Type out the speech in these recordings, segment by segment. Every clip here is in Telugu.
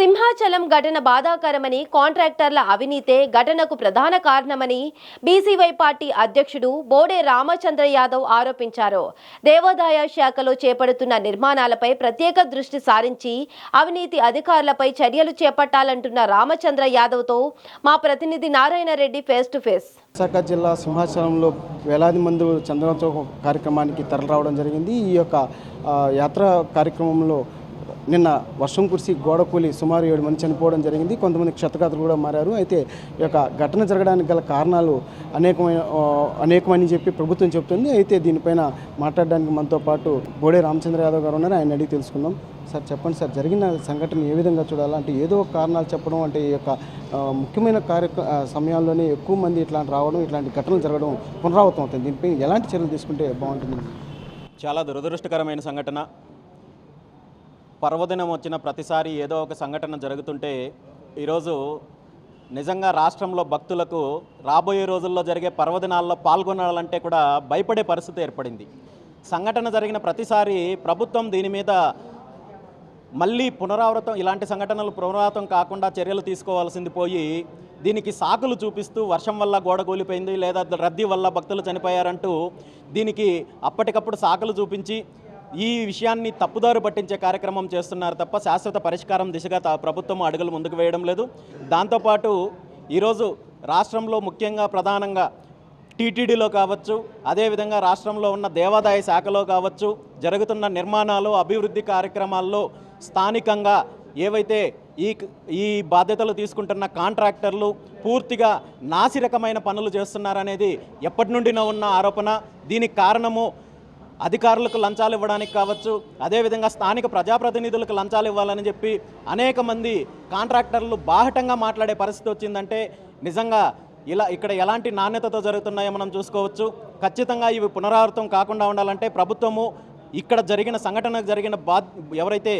సింహాచలం ఘటన బాధాకరమని కాంట్రాక్టర్ల అవినీతే ఘటనకు ప్రధాన కారణమని బీసీవై పార్టీ అధ్యక్షుడు బోడే రామచంద్ర యాదవ్ ఆరోపించారు. దేవాదాయ శాఖలో చేపడుతున్న నిర్మాణాలపై ప్రత్యేక దృష్టి సారించి అవినీతి అధికారులపై చర్యలు చేపట్టాలంటున్న రామచంద్ర యాదవ్తో మా ప్రతినిధి Narayana Reddy face to face. Visakha జిల్లా సింహాచలంలో వేలాది మంది చంద్రోత్సవ కార్యక్రమానికి తరలిరావడం జరిగింది. ఈ యొక్క యాత్ర కార్యక్రమంలో నిన్న వర్షం కురిసి గోడ కూలి సుమారు ఏడు మంది చనిపోవడం జరిగింది. కొంతమంది క్షతగాతులు కూడా మారారు. అయితే ఈ యొక్క ఘటన జరగడానికి గల కారణాలు అనేకమైన అనేకమని చెప్పి ప్రభుత్వం చెబుతుంది. అయితే దీనిపైన మాట్లాడడానికి మనతో పాటు బోడే రామచంద్ర యాదవ్ గారు ఉన్నారు. ఆయన అడిగి తెలుసుకుందాం. సార్ చెప్పండి సార్ జరిగిన సంఘటన ఏ విధంగా చూడాలి? అంటే ఏదో ఒక కారణాలు చెప్పడం అంటే ఈ యొక్క ముఖ్యమైన కార్యక్ర సమయాల్లోనే ఎక్కువ మంది ఇట్లాంటి రావడం ఇట్లాంటి ఘటనలు జరగడం పునరావృతం అవుతుంది దీనిపై ఎలాంటి చర్యలు తీసుకుంటే బాగుంటుంది? చాలా దురదృష్టకరమైన సంఘటన. పర్వదినం వచ్చిన ప్రతిసారి ఏదో ఒక సంఘటన జరుగుతుంటే ఈరోజు నిజంగా రాష్ట్రంలో భక్తులకు రాబోయే రోజుల్లో జరిగే పర్వదినాల్లో పాల్గొనాలంటే కూడా భయపడే పరిస్థితి ఏర్పడింది. సంఘటన జరిగిన ప్రతిసారి ప్రభుత్వం దీని మీద మళ్ళీ పునరావృతం ఇలాంటి సంఘటనలు పునరావృతం కాకుండా చర్యలు తీసుకోవాల్సింది పోయి దీనికి సాకులు చూపిస్తూ వర్షం వల్ల గోడ కూలిపోయింది లేదా రద్దీ వల్ల భక్తులు చనిపోయారంటూ దీనికి అప్పటికప్పుడు సాకులు చూపించి ఈ విషయాన్ని తప్పుదారు పట్టించే కార్యక్రమం చేస్తున్నారు తప్ప శాశ్వత పరిష్కారం దిశగా ప్రభుత్వం అడుగులు ముందుకు వేయడం లేదు. దాంతోపాటు ఈరోజు రాష్ట్రంలో ముఖ్యంగా ప్రధానంగా టీటీడీలో కావచ్చు అదేవిధంగా రాష్ట్రంలో ఉన్న దేవాదాయ శాఖలో కావచ్చు జరుగుతున్న నిర్మాణాలు అభివృద్ధి కార్యక్రమాల్లో స్థానికంగా ఏవైతే ఈ ఈ బాధ్యతలు తీసుకుంటున్న కాంట్రాక్టర్లు పూర్తిగా నాసిరకమైన పనులు చేస్తున్నారనేది ఎప్పటి నుండినో ఉన్న ఆరోపణ. దీనికి కారణము అధికారులకు లంచాలు ఇవ్వడానికి కావచ్చు అదేవిధంగా స్థానిక ప్రజాప్రతినిధులకు లంచాలు ఇవ్వాలని చెప్పి అనేక మంది కాంట్రాక్టర్లు బాహటంగా మాట్లాడే పరిస్థితి వచ్చిందంటే నిజంగా ఇలా ఇక్కడ ఎలాంటి నాణ్యతతో జరుగుతున్నాయో మనం చూసుకోవచ్చు. ఖచ్చితంగా ఇవి పునరావృతం కాకుండా ఉండాలంటే ప్రభుత్వము ఇక్కడ జరిగిన సంఘటనకు జరిగిన బా ఎవరైతే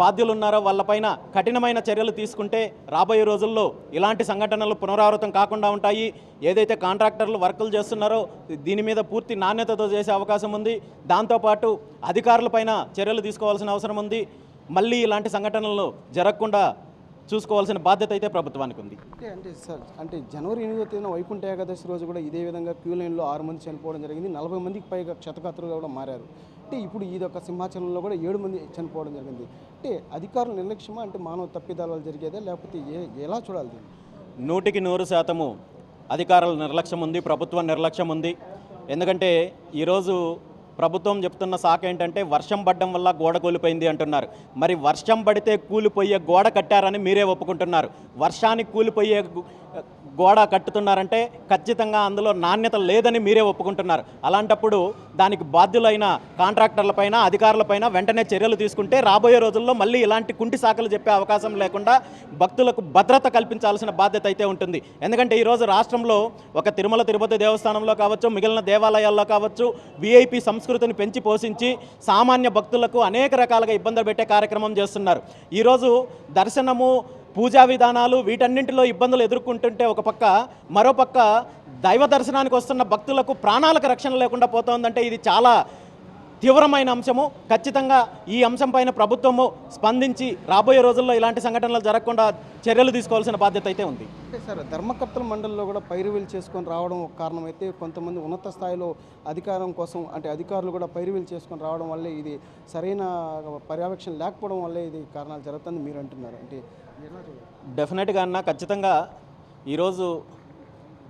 బాధ్యులు ఉన్నారో వాళ్ళపైన కఠినమైన చర్యలు తీసుకుంటే రాబోయే రోజుల్లో ఇలాంటి సంఘటనలు పునరావృతం కాకుండా ఉంటాయి. ఏదైతే కాంట్రాక్టర్లు వర్కులు చేస్తున్నారో దీని మీద పూర్తి నాణ్యతతో చేసే అవకాశం ఉంది. దాంతోపాటు అధికారులపైన చర్యలు తీసుకోవాల్సిన అవసరం ఉంది. మళ్ళీ ఇలాంటి సంఘటనలు జరగకుండా చూసుకోవాల్సిన బాధ్యత అయితే ప్రభుత్వానికి ఉంది. అంటే అంటే సార్ అంటే జనవరి ఎనిమిదో తేదీన వైకుంఠ ఏకాదశి రోజు కూడా ఇదే విధంగా క్యూ లైన్లో ఆరు మంది చనిపోవడం జరిగింది. నలభై మందికి పైగా క్షతగాత్రులుగా కూడా మారారు. అంటే ఇప్పుడు ఇది ఒక సింహాచలంలో కూడా ఏడు మంది చనిపోవడం జరిగింది. అంటే అధికారుల నిర్లక్ష్యమా? అంటే మానవ తప్పిదాలు జరిగేదే? జరిగేదా లేకపోతే ఏ ఎలా చూడాలి దీన్ని? నూటికి నూరు శాతము అధికారుల నిర్లక్ష్యం ఉంది ప్రభుత్వం నిర్లక్ష్యం ఉంది ఎందుకంటే ఈరోజు ప్రభుత్వం చెప్తున్న సాక ఏంటంటే వర్షం పడడం వల్ల గోడ కూలిపోయింది అంటున్నారు. మరి వర్షం పడితే కూలిపోయే గోడ కట్టారని మీరే ఒప్పుకుంటున్నారు. వర్షానికి కూలిపోయే గోడ కట్టుతున్నారంటే ఖచ్చితంగా అందులో నాణ్యత లేదని మీరే ఒప్పుకుంటున్నారు. అలాంటప్పుడు దానికి బాధ్యులైన కాంట్రాక్టర్లపైన అధికారులపైన వెంటనే చర్యలు తీసుకుంటే రాబోయే రోజుల్లో మళ్ళీ ఇలాంటి కుంటి శాఖలు చెప్పే అవకాశం లేకుండా భక్తులకు భద్రత కల్పించాల్సిన బాధ్యత అయితే ఉంటుంది. ఎందుకంటే ఈరోజు రాష్ట్రంలో ఒక తిరుమల తిరుపతి దేవస్థానంలో కావచ్చు మిగిలిన దేవాలయాల్లో కావచ్చు విఐపి సంస్కృతిని పెంచి పోషించి సామాన్య భక్తులకు అనేక రకాలుగా ఇబ్బందులు పెట్టే కార్యక్రమం చేస్తున్నారు. ఈరోజు దర్శనము పూజా విధానాలు వీటన్నింటిలో ఇబ్బందులు ఎదుర్కొంటుంటే ఒక పక్క మరో పక్క దైవ దర్శనానికి వస్తున్న భక్తులకు ప్రాణాలకు రక్షణ లేకుండా పోతోందంటే ఇది చాలా తీవ్రమైన అంశము. ఖచ్చితంగా ఈ అంశం పైన ప్రభుత్వము స్పందించి రాబోయే రోజుల్లో ఇలాంటి సంఘటనలు జరగకుండా చర్యలు తీసుకోవాల్సిన బాధ్యత అయితే ఉంది. అంటే సార్ ధర్మకర్తల మండలిలో కూడా పైరువీలు చేసుకొని రావడం ఒక కారణం అయితే కొంతమంది ఉన్నత స్థాయిలో అధికారం కోసం అంటే అధికారులు కూడా పైరువీలు చేసుకొని రావడం వల్లే ఇది సరైన పర్యవేక్షణ లేకపోవడం వల్లే ఇది కారణాలు జరుగుతుంది మీరు అంటున్నారు. అంటే? డెఫినెట్గా అన్న ఖచ్చితంగా ఈరోజు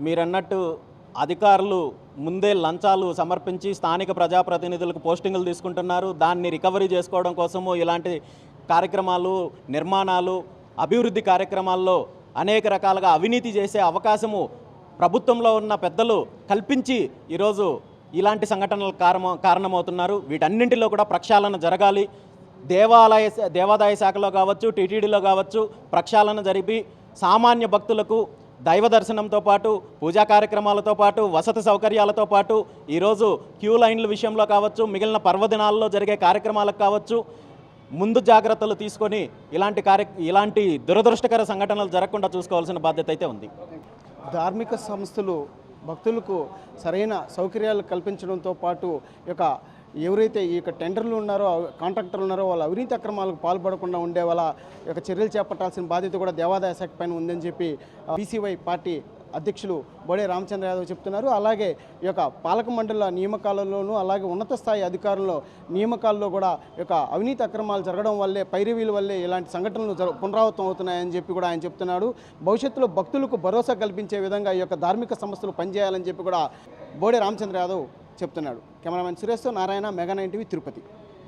మీరన్నట్టు అధికారులు ముందే లంచాలు సమర్పించి స్థానిక ప్రజాప్రతినిధులకు పోస్టింగులు తీసుకుంటున్నారు. దాన్ని రికవరీ చేసుకోవడం కోసము ఇలాంటి కార్యక్రమాలు నిర్మాణాలు అభివృద్ధి కార్యక్రమాల్లో అనేక రకాలుగా అవినీతి చేసే అవకాశము ప్రభుత్వంలో ఉన్న పెద్దలు కల్పించి ఈరోజు ఇలాంటి సంఘటనలు కారణ కారణమవుతున్నారు. వీటన్నింటిలో కూడా ప్రక్షాళన జరగాలి. దేవాలయ దేవాదాయ శాఖలో కావచ్చు టీటీడీలో కావచ్చు ప్రక్షాళన జరిపి సామాన్య భక్తులకు దైవ దర్శనంతో పాటు పూజా కార్యక్రమాలతో పాటు వసతి సౌకర్యాలతో పాటు ఈరోజు క్యూ లైన్ల విషయంలో కావచ్చు మిగిలిన పర్వదినాల్లో జరిగే కార్యక్రమాలకు కావచ్చు ముందు జాగ్రత్తలు తీసుకొని ఇలాంటి కార్య ఇలాంటి దురదృష్టకర సంఘటనలు జరగకుండా చూసుకోవాల్సిన బాధ్యత అయితే ఉంది. ధార్మిక సంస్థలు భక్తులకు సరైన సౌకర్యాలు కల్పించడంతో పాటు ఈ యొక్క ఎవరైతే ఈ యొక్క టెండర్లు ఉన్నారో కాంట్రాక్టర్లు ఉన్నారో వాళ్ళ అవినీతి అక్రమాలకు పాల్పడకుండా ఉండే వాళ్ళ యొక్క చర్యలు చేపట్టాల్సిన బాధ్యత కూడా దేవాదాయ శాఖ పైన ఉందని చెప్పి బీసీవై పార్టీ అధ్యక్షులు బొడే రామచంద్ర యాదవ్ చెప్తున్నారు. అలాగే ఈ యొక్క పాలక మండల నియామకాలలోనూ అలాగే ఉన్నత స్థాయి అధికారుల్లో నియామకాల్లో కూడా ఈ యొక్క అవినీతి అక్రమాలు జరగడం వల్లే పైరవీల వల్లే ఇలాంటి సంఘటనలు పునరావృతం అవుతున్నాయని చెప్పి కూడా ఆయన చెప్తున్నాడు. భవిష్యత్తులో భక్తులకు భరోసా కల్పించే విధంగా ఈ యొక్క ధార్మిక సంస్థలు పనిచేయాలని చెప్పి కూడా బోడే రామచంద్ర యాదవ్ చెప్తున్నాడు. Cameraman సురేష్తో Narayana mega nine TV Tirupati.